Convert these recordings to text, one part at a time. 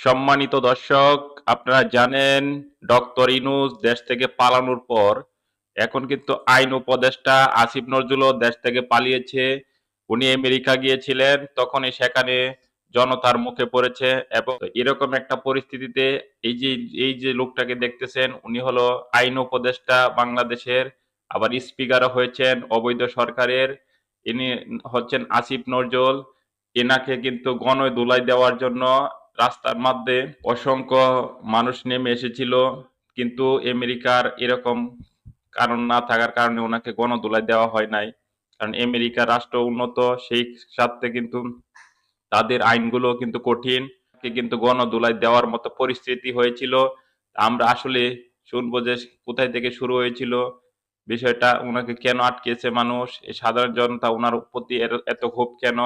সম্মানিত দর্শক, আপনারা জানেন ডক্টর ইনুস দেশ থেকে পালানোর পর এখন কিন্তু আইন উপদেষ্টা আসিফ নজরুলও দেশ থেকে পালিয়েছে। উনি আমেরিকা গিয়েছিলেন তখনই সেখানে জনতার মুখে পড়েছে এবং এরকম একটা পরিস্থিতিতে এই যে এই যে লোকটাকে দেখতেছেন, উনি হলো আইন উপদেষ্টা বাংলাদেশের, আবার স্পিকারও হয়েছেন অবৈধ সরকারের। ইনি হচ্ছেন আসিফ নজরুল, এনাকে কিন্তু গণয় দোলাই দেওয়ার জন্য রাস্তার মধ্যে অসংখ্য মানুষ নেমে এসেছিল, কিন্তু আমেরিকার এরকম কারণ না থাকার কারণে ওনাকে গণদোলাই দেওয়া হয় নাই। কারণ আমেরিকা রাষ্ট্র উন্নত, সেই সাথে কিন্তু তাদের আইনগুলো কিন্তু কঠিন। কিন্তু গণদোলাই দেওয়ার মতো পরিস্থিতি হয়েছিল। আমরা আসলে শুনব যে কোথায় থেকে শুরু হয়েছিল, বিষয়টা ওনাকে কেন আটকেছে মানুষ সাধারণ জনতা ওনার প্রতি এত ক্ষোভ কেন?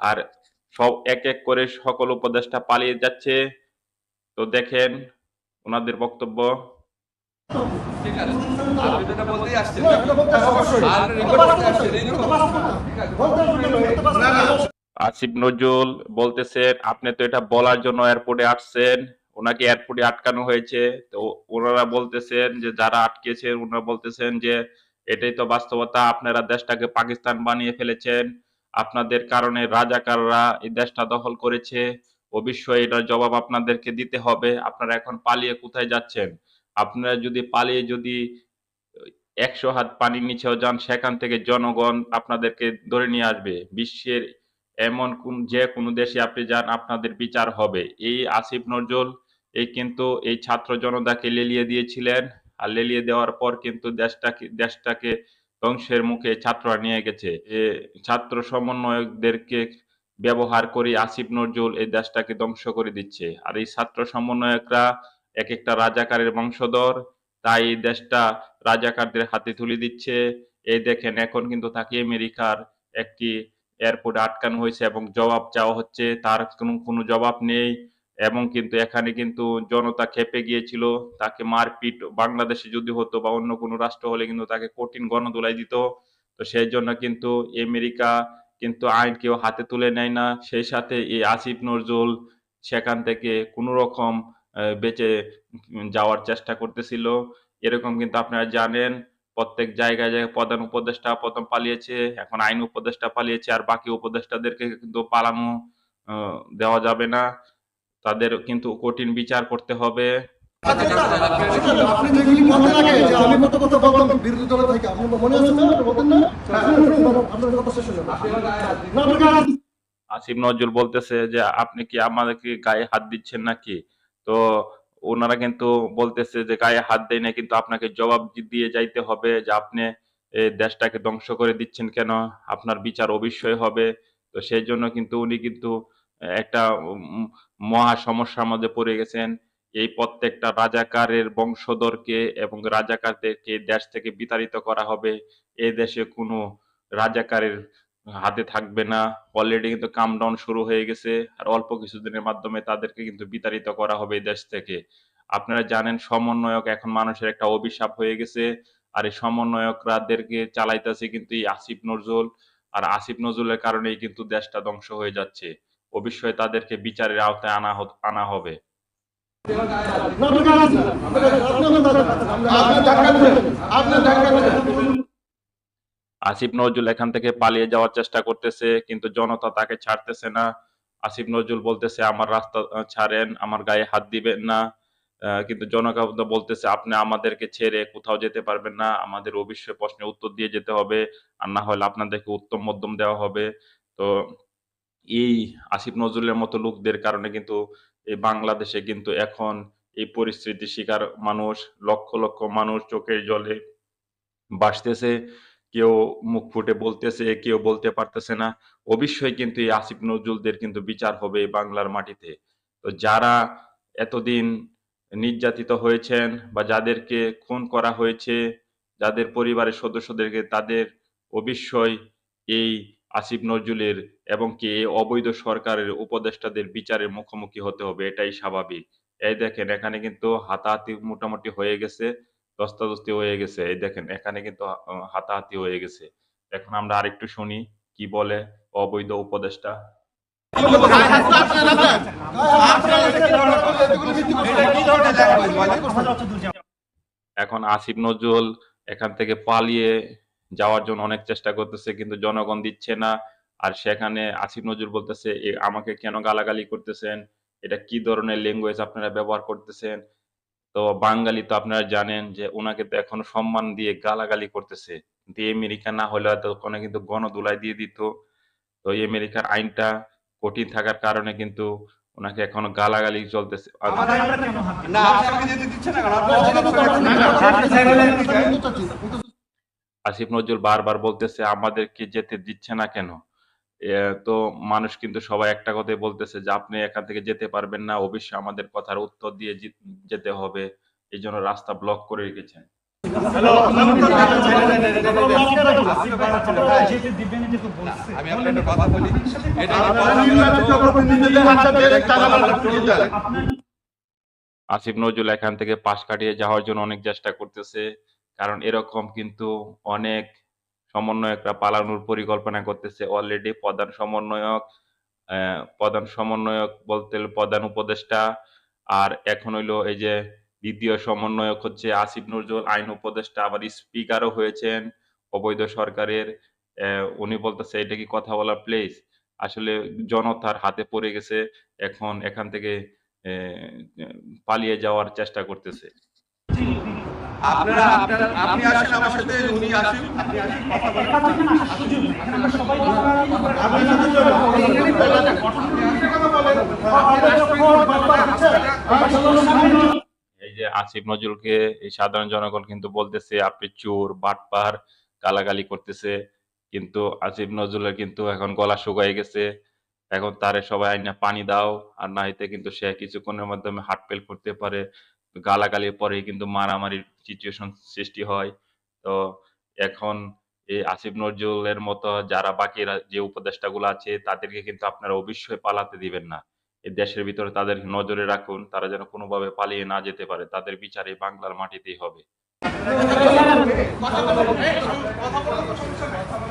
আর সব এক এক করে সকল উপদেষ্টা পালিয়ে যাচ্ছে। তো দেখেন, ওনাদের বক্তব্য। আসিফ নজরুল বলতেছেন, আপনি তো এটা বলার জন্য এয়ারপোর্টে আসছেন। ওনাকে এয়ারপোর্টে আটকানো হয়েছে। তো ওনারা বলতেছেন যে, যারা আটকেছেন ওনারা বলতেছেন যে, এটাই তো বাস্তবতা। আপনারা দেশটাকে পাকিস্তান বানিয়ে ফেলেছেন। আপনাদের কারণে রাজাকাররা এই দেশটা দখল করেছে অবশ্যই এটার জবাব আপনাদেরকে দিতে হবে। আপনারা এখন পালিয়ে কোথায় যাচ্ছেন? আপনারা যদি পালিয়ে যদি একশো হাত পানির নিচেও যান, সেখান থেকে জনগণ আপনাদেরকে ধরে নিয়ে আসবে। বিশ্বের এমন কোন যে কোনো দেশে আপনি যান, আপনাদের বিচার হবে। এই আসিফ নজরুল, এই কিন্তু এই ছাত্র জনতাকে লেলিয়ে দিয়েছিলেন। আর লেলিয়ে দেওয়ার পর কিন্তু দেশটাকে দেশটাকে ধ্বংসের মুখে ছাত্ররা নিয়ে গেছে। এ ছাত্র সমন্বয়কদেরকে ব্যবহার করে আসিফ নজরুল এই দেশটাকে ধ্বংস করে দিচ্ছে। আর এই ছাত্র সমন্বয়করা এক একটা রাজাকারের বংশধর, তাই এই দেশটা রাজাকারদের হাতে তুলে দিচ্ছে। এই দেখেন, এখন কিন্তু তাকে আমেরিকার একটি এয়ারপোর্টে আটকানো হয়েছে এবং জবাব চাওয়া হচ্ছে। তার কোনো কোনো জবাব নেই। এবং কিন্তু এখানে কিন্তু জনতা খেপে গিয়েছিল, তাকে মারপিট বাংলাদেশে যদি হতো বা অন্য কোনো রাষ্ট্র হলে কিন্তু তাকে কঠিন গণদোলাই দিত। তো সেই জন্য কিন্তু আমেরিকা কিন্তু আইন কেউ হাতে তুলে নেয় না। সেই সাথে এই আসিফ নজরুল সেখান থেকে কোনো রকম বেঁচে যাওয়ার চেষ্টা করতেছিল। এরকম কিন্তু আপনারা জানেন, প্রত্যেক জায়গায় জায়গায় প্রধান উপদেষ্টা প্রথম পালিয়েছে, এখন আইন উপদেষ্টা পালিয়েছে, আর বাকি উপদেষ্টাদেরকে কিন্তু পালানো দেওয়া যাবে না। তাদের কিন্তু কঠিন বিচার করতে হবে। আসিফ নজরুল বলতেছে যে আপনি কি আমাদেরকে গায়ে হাত দিচ্ছেন নাকি? তো ওনারা কিন্তু বলতেছে যে গায়ে হাত দেয় না কিন্তু আপনাকে জবাব দিয়ে যাইতে হবে যে আপনি এই দেশটাকে ধ্বংস করে দিচ্ছেন কেন? আপনার বিচার অবশ্যই হবে। তো সেই জন্য কিন্তু উনি কিন্তু একটা মহা সমস্যার মধ্যে পড়ে গেছেন। এই প্রত্যেকটা রাজাকারের বংশধরকে এবং রাজাকারদেরকে দেশ থেকে বিতাড়িত করা হবে। এ দেশে কোনো রাজাকারের হাতে থাকবে না। অলরেডি কিন্তু কাম ডাউন শুরু হয়ে গেছে। আর অল্প কিছুদিনের মাধ্যমে তাদেরকে কিন্তু বিতাড়িত করা হবে এই দেশ থেকে। আপনারা জানেন, সমন্বয়ক এখন মানুষের একটা অভিশাপ হয়ে গেছে। আর এই সমন্বয়করাদেরকে চালাইতেছে কিন্তু এই আসিফ নজরুল। আর আসিফ নজরুলের কারণেই কিন্তু দেশটা ধ্বংস হয়ে যাচ্ছে। অবশ্যই তাদেরকে বিচারের আওতায় আনা আনা হবে। আসিফ নজরুল এখান থেকে পালিয়ে যাওয়ার চেষ্টা করতেছে, কিন্তু জনতা তাকে ছাড়তেছে না। আসিফ নজরুল বলতেছে, আমার রাস্তা ছাড়েন, আমার গায়ে হাত দিবেন না। কিন্তু জনতা বলতেছে, আপনি আমাদেরকে ছেড়ে কোথাও যেতে পারবেন না। আমাদের অবশ্যই প্রশ্নের উত্তর দিয়ে যেতে হবে। আর না হলে আপনাদেরকে উত্তম মধ্যম দেওয়া হবে। তো এই আসিফ নজরুলের মতো লোকদের কারণে কিন্তু এই বাংলাদেশে কিন্তু এখন এই পরিস্থিতি শিকার মানুষ, লক্ষ লক্ষ মানুষ চোখের জলে বাসতেছে কেউ মুখ ফুটে বলতেছে, কেউ বলতে পারতেছে না। অবশ্যই কিন্তু এই আসিফ নজরুলদের কিন্তু বিচার হবে বাংলার মাটিতে। তো যারা এতদিন নির্যাতিত হয়েছেন বা যাদেরকে খুন করা হয়েছে, যাদের পরিবারের সদস্যদেরকে তাদের অবশ্যই এই আসিফ নজরুলের এবং কি অবৈধ সরকারের উপদেষ্টাদের বিচারের মুখোমুখি হতে হবে, এটাই স্বাভাবিক। এই দেখেন, এখানে কিন্তু হাতাহাতি মোটামুটি হয়ে গেছে ধস্তাধস্তি হয়ে গেছে। এই দেখেন, এখানে কিন্তু হাতাহাতি হয়ে গেছে। এখন আমরা আরেকটু শুনি, কি বলে অবৈধ উপদেষ্টা? এখন আসিফ নজরুল এখান থেকে পালিয়ে যাওয়ার জন্য অনেক চেষ্টা করতেছে কিন্তু জনগণ দিচ্ছে না আর সেখানে আসিফ নজরুল বলতেছে "এ আমাকে কেন গালাগালি করতেছেন এটা কি ধরনের ল্যাঙ্গুয়েজ আপনারা ব্যবহার করতেছেন তো বাঙালি তো আপনারা জানেন যে ওনাকে তো এখনও সম্মান দিয়ে গালাগালি করতেছে কিন্তু আমেরিকা না হলে হয়তো ওখানে কিন্তু গণদুলাই দিয়ে দিত তো এই আমেরিকার আইনটা কঠিন থাকার কারণে কিন্তু ওনাকে এখনও গালাগালি চলতেছে না আসিফ নজরুল বারবার বলতেছে আমাদেরকে যেতে দিচ্ছে না কেন এ, তো মানুষ কিন্তু সবাই একটা কথাই বলতেছে যে আপনি এখান থেকে যেতে পারবেন না অবশ্যই আমাদের কথার উত্তর দিয়ে যেতে হবে এই জন্য রাস্তা ব্লক করে রেখেছেন আসিফ নজরুল এখান থেকে পাশ কাটিয়ে যাওয়ার জন্য অনেক চেষ্টা করতেছে কারণ এরকম কিন্তু অনেক সমন্বয়করা পালানোর পরিকল্পনা করতেছে। অলরেডি প্রধান সমন্বয়ক প্রধান সমন্বয়ক বলতে প্রধান উপদেষ্টা আর এখন হইল এই যে দ্বিতীয় সমন্বয়ক হচ্ছে আসিফ নজরুল, আইন উপদেষ্টা, আবার স্পিকারও হয়েছেন অবৈধ সরকারের। উনি বলতেছে, এটা কি কথা বলার প্লেস আসলে জনতার হাতে পড়ে গেছে, এখন এখান থেকে পালিয়ে যাওয়ার চেষ্টা করতেছে। আপনারা আপনি আসেন আমার সাথে উনি আসেন। আপনি আসেন এই যে আসিফ নজরুলকে এই সাধারণ জনগণ কিন্তু বলতেছে আপনি চোর বাটপার গালাগালি করতেছে। কিন্তু আসিফ নজরুলের কিন্তু এখন গলা শুকায় গেছে। এখন তারে সবাই আইনা পানি দাও আর না হইতে কিন্তু সে কিছুক্ষণের মাধ্যমে হার্ট ফেল করতে পারে। গালাগালির পরে কিন্তু মারামারির সিচুয়েশন সৃষ্টি হয়। তো এখন এই আসিফ নজরুলের মতো যারা বাকি যে উপদেষ্টাগুলো আছে তাদেরকে কিন্তু আপনারা অবশ্যই পালাতে দিবেন না। এই দেশের ভিতরে তাদের নজরে রাখুন তারা যেন কোনোভাবে পালিয়ে না যেতে পারে। তাদের বিচার এই বাংলার মাটিতেই হবে।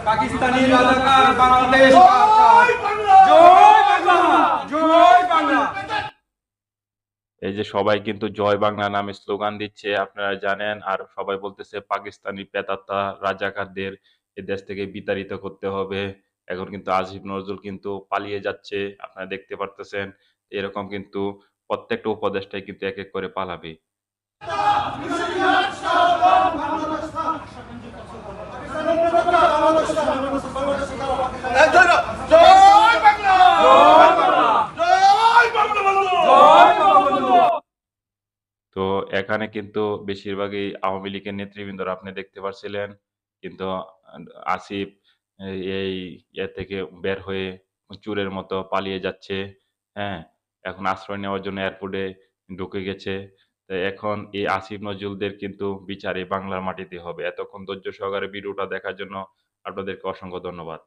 পাকিস্তানি রাজাকার বাংলাদেশ জয় বাংলা জয় বাংলা এই যে সবাই কিন্তু জয় বাংলা নামে স্লোগান দিচ্ছে, আপনারা জানেন, আর সবাই বলতেছে পাকিস্তানি পেতাত্তা রাজাকারদের এ দেশ থেকে বিতাড়িত করতে হবে। এখন কিন্তু আসিফ নজরুল কিন্তু পালিয়ে যাচ্ছে, আপনারা দেখতে পারতেছেন। এরকম কিন্তু প্রত্যেকটা উপদেশটাই কিন্তু এক এক করে পালাবে। এখানে কিন্তু বেশিরভাগই আওয়ামী লীগের নেতৃবৃন্দরা আপনি দেখতে পাচ্ছিলেন কিন্তু আসিফ এই- ইয়ে থেকে বের হয়ে চুরের মতো পালিয়ে যাচ্ছে হ্যাঁ? এখন আশ্রয় নেওয়ার জন্য এয়ারপোর্টে ঢুকে গেছে। এখন এই আসিফ নজরুলদের কিন্তু বিচারে বাংলার মাটিতে হবে। এতক্ষণ ধৈর্য সহকারে ভিডিওটা দেখার জন্য আপনাদেরকে অসংখ্য ধন্যবাদ।